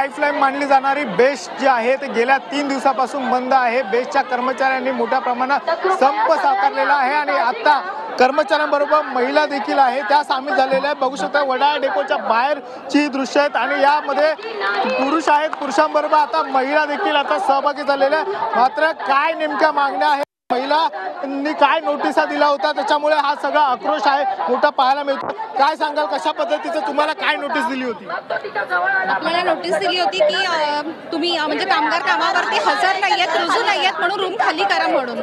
Lifeline मानली जाणारी best जी आहे ते गेल्या तीन दिवसापासून बंद आहे. बेस्टच्या कर्मचाऱ्यांनी मोठ्या प्रमाणात संप साकारलेला आहे आणि आता कर्मचाऱ्यांबरोबर महिला देखील आहे. त्या सामील झालेल्या आहेत. बघू शकता वडाळा डेपोच्या बाहेरची दृश्य आहेत आणि यामध्ये पुरुष आहेत. पुरुषांबरोबर आता महिला देखील आता सहभागी झालेल्या आहेत. मात्र काय नेमक्या मागण्या आहेत? महिलांनी काय नोटिसा दिला होता? त्याच्यामुळे हा सगळा आक्रोश आहे मोठा पाहायला मिळतो. काय सांगाल? कशा पद्धतीचं तुम्हाला काय नोटीस दिली होती? आपल्याला नोटीस दिली होती की तुम्ही म्हणजे कामगार कामावरती हजर नाहीयेत रुजू नाहीयेत म्हणून रूम खाली करा म्हणून.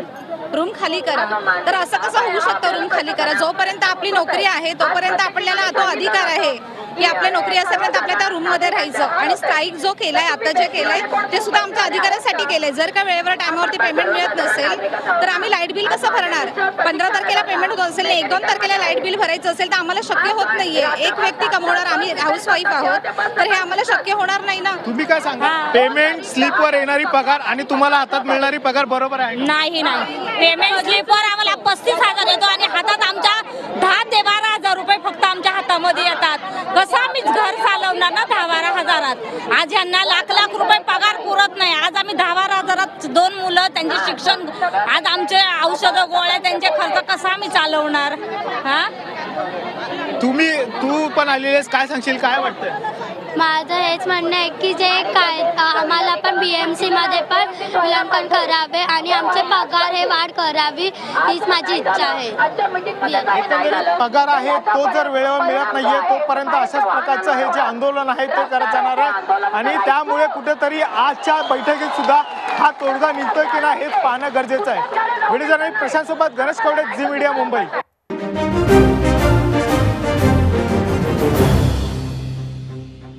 रूम खाली करा. तर असं कसं होऊ शकतं रूम खाली करा? जोपर्यंत आपली नोकरी आहे तोपर्यंत आपल्याला तो अधिकार आहे. की आपली नोकरी असेपर्यंत आपल्या त्या रूममध्ये राहायचं. आणि स्ट्राईक जो केलाय आता जे केलंय ते सुद्धा आमच्या अधिकारासाठी केलंय. जर का वेळेवर टायमावरती पेमेंट मिळत नसेल तर आम्ही लाइट बिल कसं भरणार? पंधरा तारखेला पेमेंट होत असेल एक दोन तारखेला लाइट बिल भरायचं असेल तर आम्हाला शक्य होत नाहीये. एक व्यक्ती कमवणार आम्ही हाऊस वाईफ आहोत तर हे आम्हाला शक्य होणार नाही ना? तुम्ही काय सांगा? पेमेंट स्लिपवर येणारी पगार आणि तुम्हाला हातात मिळणारी पगार बरोबर आहे? नाही नाही. पेमेंट स्लिपवर आम्हाला पस्तीस हजार येतो आणि हातात आमच्या दहा ते बारा हजार रुपये फक्त आमच्या हातामध्ये येतात. कसं आम्ही घर चालवणार ना दहा बारा हजारात? आज यांना लाख लाख रुपये पगार पुरत नाही. आज आम्ही दहा बारा हजारात दोन मुलं त्यांचे शिक्षण आज आमचे औषधं गोळ्या त्यांचे खर्च कसा आम्ही चालवणार? हा? तुम्ही तू पण आलेलेस आहेस काय सांगशील काय वाटतं माझं हेच म्हणणं आहे की जे काय आम्हाला पण बी एम सीमध्ये पण मुलांकन करावे आणि आमचे पगार हे वाढ करावी हीच माझी इच्छा आहे. पगार आहे तो जर वेळेवर मिळत नाहीये तोपर्यंत अशाच प्रकारचं हे जे आंदोलन आहे ते करत जाणार आहे. आणि त्यामुळे कुठेतरी आजच्या बैठकीत सुद्धा हा तोडगा निघतोय की नाही हेच पाहणं गरजेचं आहे. व्हिडिओ जर्नलिस्ट प्रशांत सोबत गणेश कवडे झी मीडिया मुंबई.